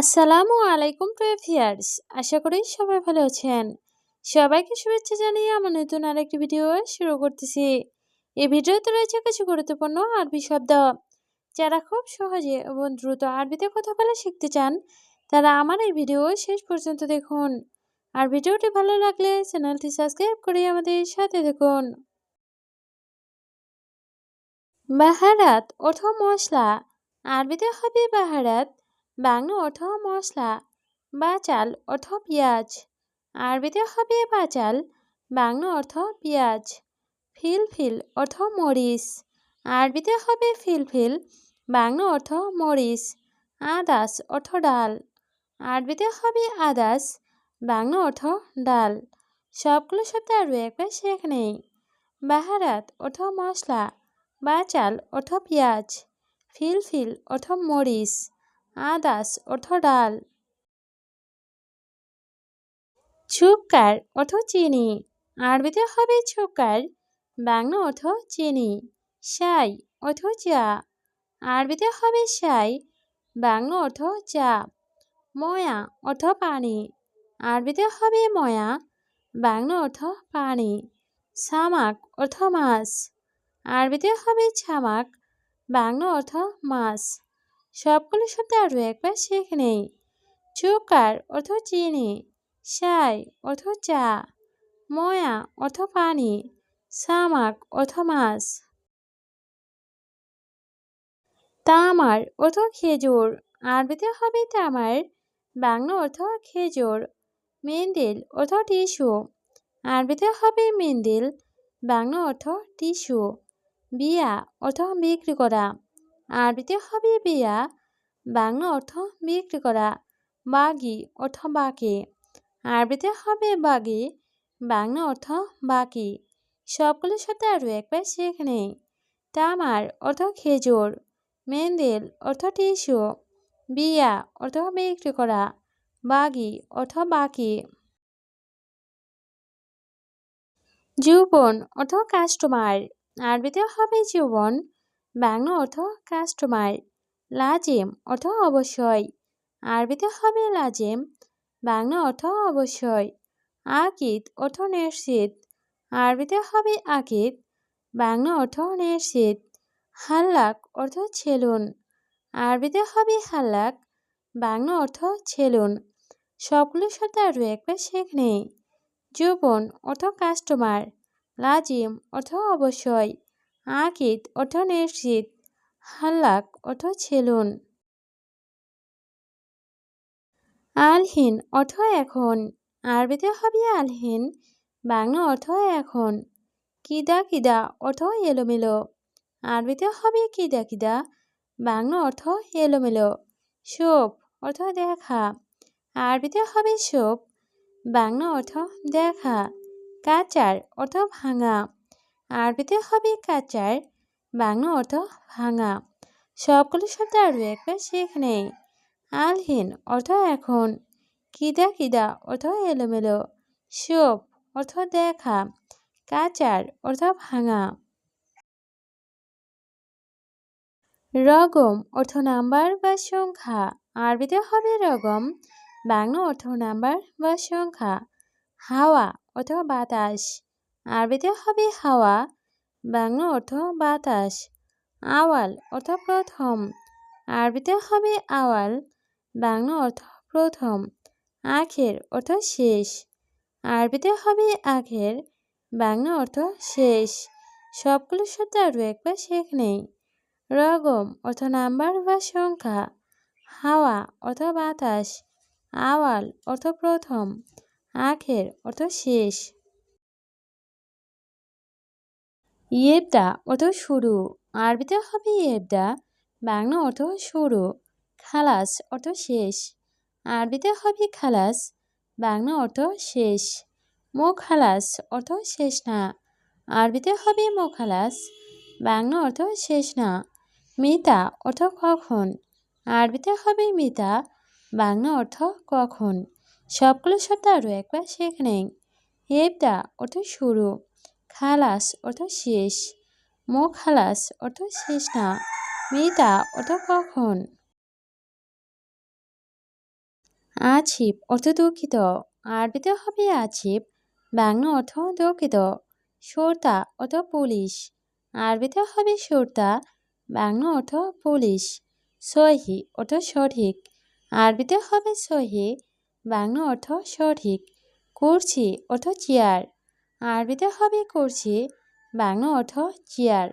আসসালামু আলাইকুম প্রিয় ভিয়ার্স আশা করি সবাই ভালো আছেন। সবাইকে শুভেচ্ছা জানিয়ে আমার নতুন আরেকটি ভিডিও শুরু করতেছি। এই ভিডিওতে রয়েছে কিছু গুরুত্বপূর্ণ আরবি শব্দ। যারা খুব সহজে এবং দ্রুত আরবিতে কথা বলা শিখতে চান, তারা আমার এই ভিডিও শেষ পর্যন্ত দেখুন। আর ভিডিওটি ভালো লাগলে চ্যানেলটি সাবস্ক্রাইব করে আমাদের সাথে দেখুন। বাহারাত অর্থ মশলা। আরবিতে হবে বাহারাত বাংলা অর্থ মশলা, বাচাল অর্থ পেঁয়াজ, আরবিতে হবে বাচাল, বাংলা অর্থ পেঁয়াজ, ফিলফিল অর্থ মরিচ, আরবিতে হবে ফিলফিল, বাংলা অর্থ মরিচ, আদাস অর্থ ডাল, আরবিতে হবে আদাস, বাংলা অর্থ ডাল। সবগুলো শব্দ আরও একবার শেখ নেই। বাহারাত অর্থ মশলা, বাচাল অর্থ পেঁয়াজ, ফিলফিল অর্থ মরিচ আদাস অর্থ ডাল। ছুকার অর্থ চিনি। আরবিতে হবে ছুকার বাংলা অর্থ চিনি। সাই অর্থ চা। আরবিতে হবে সাই, বাংলা অর্থ চা। ময়া অর্থ পানি। আরবিতে হবে ময়া, বাংলা অর্থ পানি। সামাক অর্থ মাছ। আরবিতে হবে ছামাক, বাংলা অর্থ মাছ। সবগুলো শব্দ আরও একবার শেখ নেই। চুকার অর্থ চিনি সাই অর্থ চা, ময়া অর্থ পানি, সামাক অর্থ মাছ, তামার অর্থ খেজুর, আরবিতে হবে তামার, বাংলা অর্থ খেজুর, মেন্দিল অর্থ টিস্যু, আরবিতে হবে মেন্দিল, বাংলা অর্থ টিস্যু, বিয়া অর্থ বিক্রি করা। আরবিতে হবে বিয়া। বাংলা অর্থ বিক্রি করা। বাগি অর্থ বাকি। আরবিতে হবে বাগি। বাংলা অর্থ বাকি। সবগুলো সাথে আরও একবার শেখ নেই। তামার অর্থ খেজুর। মেন্দেল অর্থ টিস্যু। বিয়া অর্থ বিক্রি করা। বাগি অর্থ বাকি। যুবন অর্থ কাস্টমার। আরবিতে হবে যুবন। বাংলা অর্থ কাস্টমার। লাজিম অর্থ অবশ্যই। আরবিতে হবে লাজিম, বাংলা অর্থ অবশ্যই। আকিদ অর্থ নিশ্চিত। আরবিতে হবে আকিদ, বাংলা অর্থ নিশ্চিত। হাল্লাক অর্থ ছেলুন। আরবিতে হবে হাল্লাক, বাংলা অর্থ ছেলুন। সবগুলো সাথে আরও একবার শেখ নেই। যুবন অর্থ কাস্টমার। লাজিম অর্থ অবশ্যই। আকিদ অর্থ নিশ্চিত, হাল্লাক অর্থ ছেলুন। আলহীন অর্থ এখন। আরবিতে হবে আলহীন, বাংলা অর্থ এখন। কিদা কিদা অর্থ এলোমেলো। আরবিতে হবে কিদা কিদা, বাংলা অর্থ এলোমেলো। শোপ অর্থ দেখা। আরবিতে হবে শোপ বাংলা অর্থ দেখা। কাচার অর্থ ভাঙা। আরবিতে হবে কাচার, বাংলা অর্থ ভাঙা। সবগুলো শব্দ আরও একবার সেখানে আলহীন অর্থ এখন। কিদা কিদা অর্থ এলোমেলো। শোপ অর্থ দেখা। কাচার অর্থ ভাঙা। রগম অর্থ নাম্বার বা সংখ্যা। আরবিতে হবে রগম, বাংলা অর্থ নাম্বার বা সংখ্যা। হাওয়া অর্থ বাতাস। আরবিতে হবে হাওয়া, বাংলা অর্থ বাতাস, আওয়াল অর্থ প্রথম আরবিতে হবে আওয়াল, বাংলা অর্থ প্রথম, আখের অর্থ শেষ আরবিতে হবে আখের, বাংলা অর্থ শেষ, সবগুলো শব্দ আরও একবার শেখ নেই, রগম অর্থ নাম্বার বা সংখ্যা, হাওয়া অর্থ বাতাস, আওয়াল অর্থ প্রথম, আখের অর্থ শেষ। ইয়েবদা অর্থ শুরু, আরবিতে হবে ইয়েবদা বাংলা অর্থ শুরু, খালাস অর্থ শেষ, আরবিতে হবে খালাস, বাংলা অর্থ শেষ মো খালাস অর্থ শেষ না, আরবিতে হবে মো খালাস বাংলা অর্থ শেষ না, মিতা অর্থ কখন, আরবিতে হবে মিতা, বাংলা অর্থ কখন, সবগুলো শব্দ আরও একবার শেখ নেই এবদা অর্থ শুরু খালাস অর্থ শেষ। খালাস অর্থ শেষ না। মিতা অর্থ কখন? আছিপ অর্থ দুঃখিত। আরবিতে হবে আছিপ, বাংলা অর্থ দুঃখিত। সর্তা অর্থ পুলিশ। আরবিতে হবে সর্তা বাংলা অর্থ পুলিশ। সহি অর্থ সঠিক। আরবিতে হবে সহি, বাংলা অর্থ সঠিক। করছি অর্থ চেয়ার। আরবিতে হবে করছি বাংলা অর্থ চেয়ার।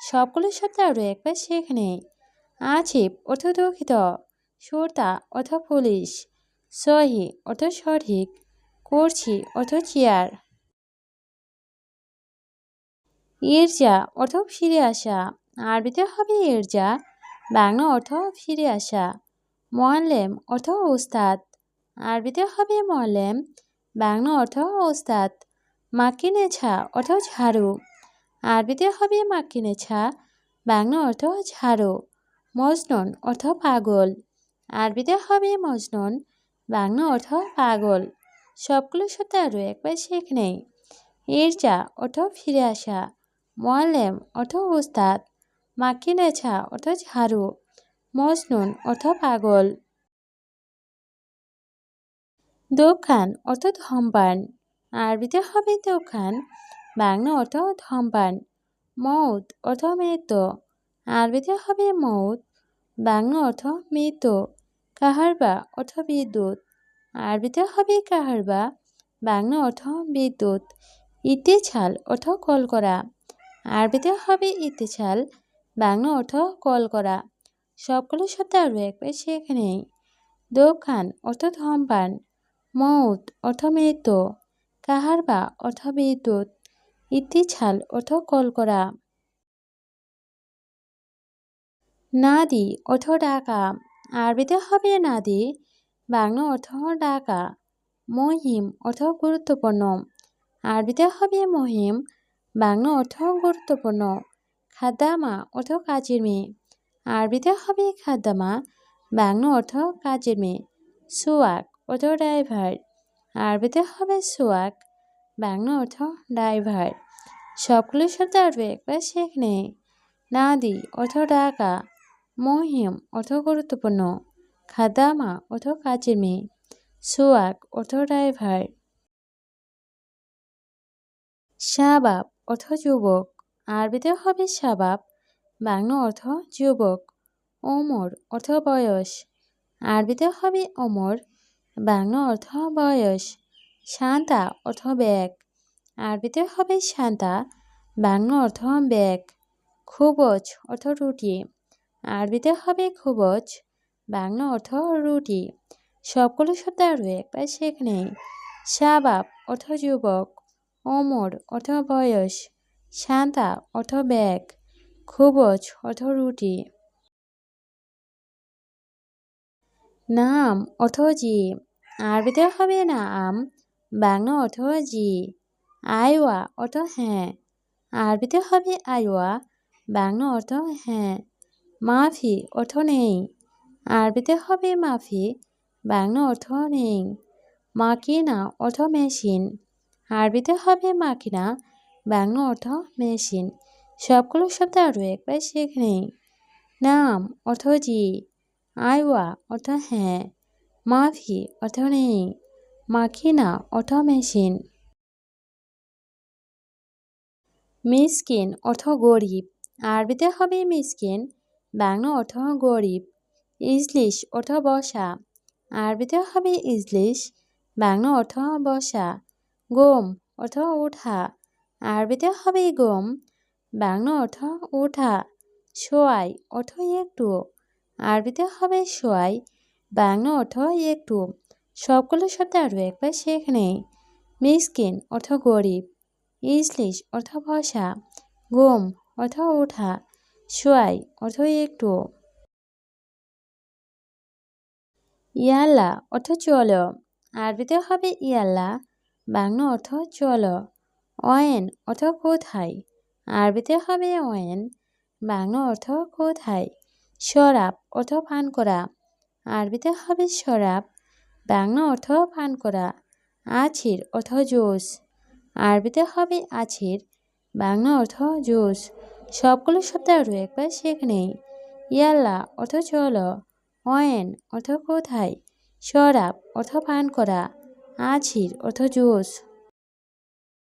সবগুলো শব্দ আরও একবার সেখানে আছিপ অর্থ দুঃখিত সর্তা অর্থ পুলিশ। সহি, অর্থ সঠিক। করছি অর্থ চেয়ার। ইরজা, অর্থ ফিরে আসা। আরবিতে হবে ইরজা, বাংলা অর্থ ফিরে আসা। মোয়াল্লেম, অর্থ ওস্তাদ। আরবিতে হবে মোয়াল্লেম, বাংলা অর্থ ওস্তাদ। মাকিনেছা অর্থ ঝাড়ু। আরবিতে হবে মাকিনেছা বাংলা অর্থ ঝাড়ু। মজনুন অর্থ পাগল। আরবিতে হবে মজনুন, বাংলা অর্থ পাগল। সবগুলো সাথে আরও একবার শেখ নেই। ইরজা অর্থ ফিরে আসা। মোয়াল্লেম অর্থ উস্তাদ মাকিনেছা অর্থ ঝাড়ু। মজনুন অর্থ পাগল। দোকান অর্থ ধম্পান। আরবিতে হবে দোকান বাংলা অর্থ ধম্পান, মৌত অর্থ মৃত্যু। আরবিতে হবে মৌত, বাংলা অর্থ মৃত্যু। কাহারবা অর্থ বিদ্যুৎ। আরবিতে হবে কাহারবা, বাংলা অর্থ বিদ্যুৎ। ইতিছাল অর্থ কল করা আরবিতে হবে ইতিছাল, বাংলা অর্থ কল করা সবগুলো শব্দ আরও একবার সেখানে দোকান অর্থ ধম্পান, মৌত অর্থ মৃত্যু। কাহারবা অর্থ বিদ্যুৎ। ইতিছাল অর্থ কল করা। নাদি অর্থ ডাকা। আরবিতে হবে নাদি। বাংলা অর্থ ডাকা। মহিম অর্থ গুরুত্বপূর্ণ। আরবিতে হবে মহিম। বাংলা অর্থ গুরুত্বপূর্ণ। খাদ্দামা অর্থ কাজের মেয়ে। আরবিতে হবে খাদ্দামা বাংলা অর্থ কাজের মেয়ে। সুয়াক অর্থ ড্রাইভার। আরবিতে হবে সুয়াক, বাংলা অর্থ ড্রাইভার। সবগুলো শব্দ আরবে একবার শেখ নেই। নাদি অর্থ ডাকা, মহিম অর্থ গুরুত্বপূর্ণ, খাদামা অর্থ কাজের মেয়ে সোয়াক অর্থ ড্রাইভার। শাবাব অর্থ যুবক, আরবিতে হবে শাবাব, বাংলা অর্থ যুবক, ওমর অর্থ বয়স, আরবিতে হবে ওমর বাংলা অর্থ বয়স, শান্তা অর্থ ব্যাগ আরবিতে হবে শান্তা, বাংলা অর্থ ব্যাগ খুবজ অর্থ রুটি, আরবিতে হবে খুবজ, বাংলা অর্থ রুটি সবগুলো শব্দ আরও একবার সেখানে শাবাব অর্থ যুবক, ওমর অর্থ বয়স, শান্তা অর্থ ব্যাগ খুবজ অর্থ রুটি। নাম অর্থ জি। আরবিতে হবে নাম বাংলা অর্থ জি। আইওয়া অর্থ হ্যাঁ। আরবিতে হবে আইওয়া, বাংলা অর্থ হ্যাঁ। মাফি অর্থ নেই। আরবিতে হবে মাফি, বাংলা অর্থ নেই। মাকিনা অর্থ মেশিন। আরবিতে হবে মাকিনা, বাংলা অর্থ মেশিন। সবগুলো শব্দ আরও একবার শেখ নেই। নাম অর্থ জি। আইওয়া অর্থ হ্যাঁ মাফি অর্থ নেই মাকিনা অর্থ মেশিন মিসকিন অর্থ গরিব আরবিতে হবে মিসকিন বাংলা অর্থ গরিব ইজলিশ অর্থ বসা আরবিতে হবে ইজলিশ বাংলা অর্থ বসা গোম অর্থ উঠা আরবিতে হবে গোম বাংলা অর্থ উঠা সোয়াই অর্থ একটু আরবিতে হবে সোয়াই, বাংলা অর্থ একটু। সবগুলো শব্দ আরও একবার সেখানে মিসকিন অর্থ গরিব। ইজলিশ অর্থ বসা। গোম অর্থ উঠা সোয়াই অর্থ একটু। ইয়াল্লা অর্থ চলো। আরবিতে হবে ইয়াল্লা বাংলা অর্থ চলো। অয়েন অর্থ কোথায়? আরবিতে হবে অয়েন, বাংলা অর্থ কোথায়? শরাব অর্থ পান করা। আরবিতে হবে শরাব, বাংলা অর্থ পান করা। আছির অর্থ জোস, আরবিতে হবে আছির বাংলা অর্থ জোস। সবগুলো শব্দ আরও একবার শেখ নেই। ইয়াল্লা অর্থ চলো, অয়েন অর্থ কোথায়? শরাব অর্থ পান করা। আছির অর্থ জুস।